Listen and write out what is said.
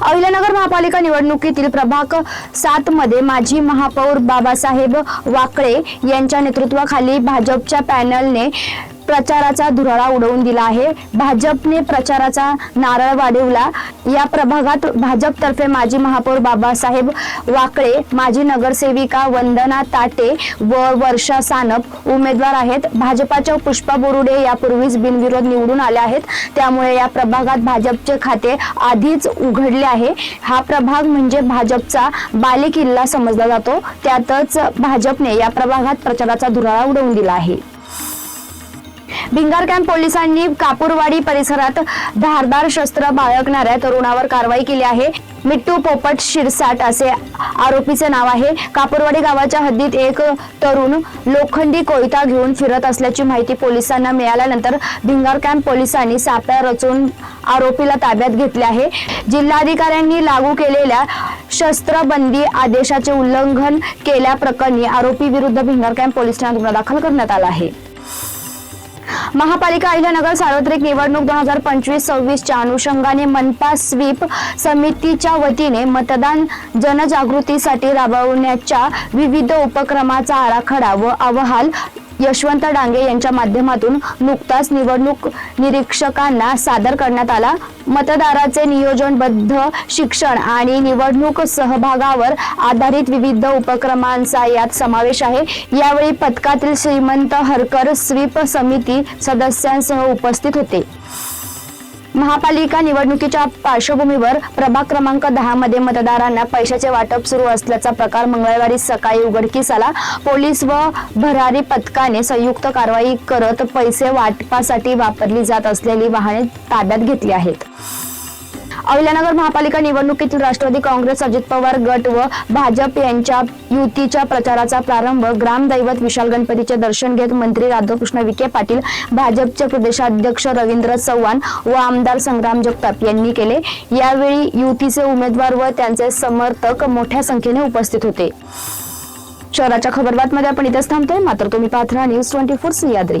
अहिल्यानगर महापालिका निवडणुकीतील प्रभाग सात मध्ये माजी महापौर बाबासाहेब वाकळे यांच्या नेतृत्वाखाली भाजपच्या पॅनलने प्रचाराचा धुराळा उडवून दिला आहे. भाजपने प्रचाराचा नारळ वाढवला. या प्रभागात भाजपतर्फे माजी महापौर बाबासाहेब वाकळे माजी नगरसेविका वंदना ताटे व वर्षा सानप उमेदवार आहेत. भाजपाच्या पुष्पा बोरुडे यापूर्वीच बिनविरोध निवडून आल्या आहेत. त्यामुळे या प्रभागात भाजपचे खाते आधीच उघडले आहे. हा प्रभाग म्हणजे भाजपचा बालेकिल्ला समजला जातो. त्यातच भाजपने या प्रभागात प्रचाराचा धुराळा उडवून दिला आहे. भिंगार कॅम्प पोलिसांनी कापूरवाडी परिसरात धारदार शस्त्र बाळगणाऱ्या तरुणावर कारवाई केली आहे. मिट्टू पोपट शिरसाट असे आरोपीचे नाव आहे. कापूरवाडी गावाच्या हद्दीत एक तरुण लोखंडी कोयता घेऊन फिरत असल्याची माहिती पोलिसांना मिळाल्यानंतर भिंगार कॅम्प पोलिसांनी साप्या रचून आरोपीला ताब्यात घेतले आहे. जिल्हाधिकाऱ्यांनी लागू केलेल्या शस्त्रबंदी आदेशाचे उल्लंघन केल्याप्रकरणी आरोपी विरुद्ध भिंगार कॅम्प पोलीस ठाण्यात गुन्हा दाखल करण्यात आला आहे. महापालिका अहिल्यानगर सार्वत्रिक निवडणूक दोन हजार पंचवीस सव्वीसच्या अनुषंगाने मनपा स्वीप समितीच्या वतीने मतदान जनजागृतीसाठी राबवण्याच्या विविध उपक्रमाचा आराखडा व अहवाल यशवंत डांगे यांच्या माध्यमातून नुकताच निवडणूक निरीक्षकांना सादर करण्यात आला. मतदाराचे नियोजनबद्ध शिक्षण आणि निवडणूक सहभागावर आधारित विविध उपक्रमांचा यात समावेश आहे. यावेळी पथकातील श्रीमंत हरकर स्वीप समिती सदस्यांसह उपस्थित होते. महापालिका निवडणुकीच्या पार्श्वभूमीवर प्रभाग क्रमांक दहा मध्ये मतदारांना पैशाचे वाटप सुरू असल्याचा प्रकार मंगळवारी सकाळी उघडकीस आला पोलीस व भरारी पथकाने संयुक्त कारवाई करत पैसे वाटपासाठी वापरली जात असलेली वाहने ताब्यात घेतली आहेत. अहिल्यानगर महापालिका निवडणुकीतील राष्ट्रवादी काँग्रेस अजित पवार गट व भाजप यांच्या युतीच्या प्रचाराचा प्रारंभ ग्रामदैवत विशाल गणपतीचे दर्शन घेत मंत्री राधाकृष्ण विखे पाटील भाजपचे प्रदेशाध्यक्ष रवींद्र चव्हाण व आमदार संग्राम जगताप यांनी केले. यावेळी युतीचे उमेदवार व त्यांचे समर्थक मोठ्या संख्येने उपस्थित होते. शहराच्या खबरबातमध्ये आपण इथेच थांबतोय. मात्र तुम्ही पाहत राहा न्यूज ट्वेंटी फोर सह्याद्री